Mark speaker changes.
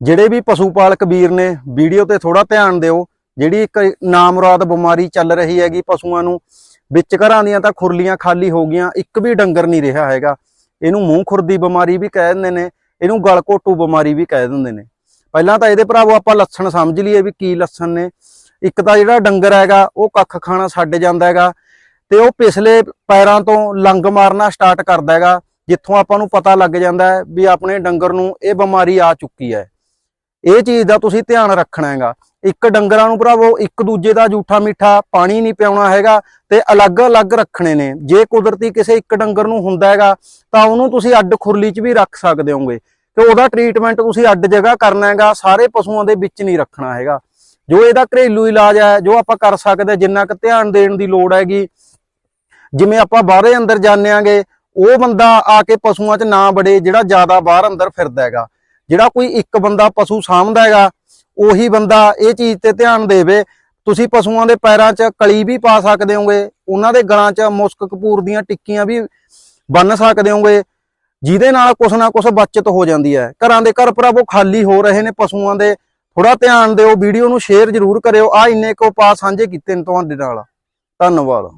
Speaker 1: ਜਿਹੜੇ ਵੀ ਪਸ਼ੂ ਪਾਲਕ ਵੀਰ ਨੇ, ਵੀਡੀਓ ਤੇ ਥੋੜਾ ਧਿਆਨ ਦਿਓ, ਜਿਹੜੀ ਇੱਕ ਨਾਮਰਾਦ ਬਿਮਾਰੀ ਚੱਲ ਰਹੀ ਹੈਗੀ ਪਸ਼ੂਆਂ ਨੂੰ, ਵਿੱਚ ਘਰਾਂ ਦੀਆਂ ਤਾਂ ਖੁਰਲੀਆਂ ਖਾਲੀ ਹੋ ਗਈਆਂ, ਇੱਕ ਵੀ ਡੰਗਰ ਨਹੀਂ ਰਿਹਾ ਹੈਗਾ। ਇਹਨੂੰ ਮੂੰਹ ਖੁਰਦੀ ਬਿਮਾਰੀ ਵੀ ਕਹਿ ਦਿੰਦੇ ਨੇ, ਇਹਨੂੰ ਗਲ ਘੋਟੂ ਬਿਮਾਰੀ ਵੀ ਕਹਿ ਦਿੰਦੇ ਨੇ। ਪਹਿਲਾਂ ਤਾਂ ਇਹਦੇ ਭਰਾਵੋ ਆਪਾਂ ਲੱਛਣ ਸਮਝ ਲਈਏ ਵੀ ਕੀ ਲੱਛਣ ਨੇ। ਇੱਕ ਤਾਂ ਜਿਹੜਾ ਡੰਗਰ ਹੈਗਾ, ਉਹ ਕੱਖ ਖਾਣਾ ਛੱਡ ਜਾਂਦਾ ਹੈਗਾ ਤੇ ਉਹ ਪਿਛਲੇ ਪੈਰਾਂ ਤੋਂ ਲੰਗ ਮਾਰਨਾ ਸਟਾਰਟ ਕਰਦਾ ਹੈਗਾ, ਜਿੱਥੋਂ ਆਪਾਂ ਨੂੰ ਪਤਾ ਲੱਗ ਜਾਂਦਾ ਹੈ ਵੀ ਆਪਣੇ ਡੰਗਰ ਨੂੰ ਇਹ ਬਿਮਾਰੀ ਆ ਚੁੱਕੀ ਹੈ। ਇਹ ਚੀਜ਼ ਦਾ ਤੁਸੀਂ ਧਿਆਨ ਰੱਖਣਾ ਹੈਗਾ। ਇੱਕ ਡੰਗਰਾਂ ਨੂੰ ਭਰਾਵੋ, ਇੱਕ ਦੂਜੇ ਦਾ ਝੂਠਾ ਮਿੱਠਾ ਪਾਣੀ ਨਹੀਂ ਪਿਆਉਣਾ ਹੈਗਾ ਤੇ ਅਲੱਗ-ਅਲੱਗ ਰੱਖਣੇ ਨੇ। ਜੇ ਕੁਦਰਤੀ ਕਿਸੇ ਇੱਕ ਡੰਗਰ ਨੂੰ ਹੁੰਦਾ ਹੈਗਾ, ਤਾਂ ਉਹਨੂੰ ਤੁਸੀਂ ਅੱਡ ਖੁਰਲੀ 'ਚ ਵੀ ਰੱਖ ਸਕਦੇ ਹੋਗੇ ਤੇ ਉਹਦਾ ਟ੍ਰੀਟਮੈਂਟ ਤੁਸੀਂ ਅੱਡ ਜਗ੍ਹਾ ਕਰਨਾ ਹੈਗਾ, ਸਾਰੇ ਪਸ਼ੂਆਂ ਦੇ ਵਿੱਚ ਨਹੀਂ ਰੱਖਣਾ ਹੈਗਾ। ਜੋ ਇਹਦਾ ਘਰੇਲੂ ਇਲਾਜ ਹੈ, ਜੋ ਆਪਾਂ ਕਰ ਸਕਦੇ ਜਿੰਨਾ ਕੁ ਧਿਆਨ ਦੇਣ ਦੀ ਲੋੜ ਹੈਗੀ, ਜਿਵੇਂ ਆਪਾਂ ਬਾਹਰੇ ਅੰਦਰ ਜਾਂਦੇ ਆਂਗੇ ਉਹ ਬੰਦਾ ਆ ਕੇ ਪਸ਼ੂਆਂ 'ਚ ਨਾ ਬੜੇ ਜਿਹੜਾ ਜ਼ਿਆਦਾ ਬਾਹਰ ਅੰਦਰ ਫਿਰਦਾ ਹੈਗਾ। ਜਿਹੜਾ ਕੋਈ ਇੱਕ ਬੰਦਾ ਪਸ਼ੂ ਸਾਂਭਦਾ ਹੈਗਾ, ਉਹੀ ਬੰਦਾ ਇਹ ਚੀਜ਼ ਤੇ ਧਿਆਨ ਦੇਵੇ। ਤੁਸੀਂ ਪਸ਼ੂਆਂ ਦੇ ਪੈਰਾਂ 'ਚ ਕਲੀ ਵੀ ਪਾ ਸਕਦੇ ਹੋਗੇ, ਉਹਨਾਂ ਦੇ ਗਲਾਂ 'ਚ ਮੁਸਕ ਕਪੂਰ ਦੀਆਂ ਟਿੱਕੀਆਂ ਵੀ ਬੰਨ ਸਕਦੇ ਹੋਗੇ, ਜਿਹਦੇ ਨਾਲ ਕੁਛ ਨਾ ਕੁਛ ਬਚਤ ਹੋ ਜਾਂਦੀ ਹੈ। ਘਰਾਂ ਦੇ ਘਰ ਭਰਾਵੋ, ਖਾਲੀ ਹੋ ਰਹੇ ਨੇ ਪਸ਼ੂਆਂ ਦੇ। ਥੋੜਾ ਧਿਆਨ ਦਿਓ, ਵੀਡੀਓ ਨੂੰ ਸ਼ੇਅਰ ਜ਼ਰੂਰ ਕਰਿਓ। ਆ ਇੰਨੇ ਕੁ ਉਪਾਅ ਸਾਂਝੇ ਕੀਤੇ ਨੇ ਤੁਹਾਡੇ ਨਾਲ। ਧੰਨਵਾਦ।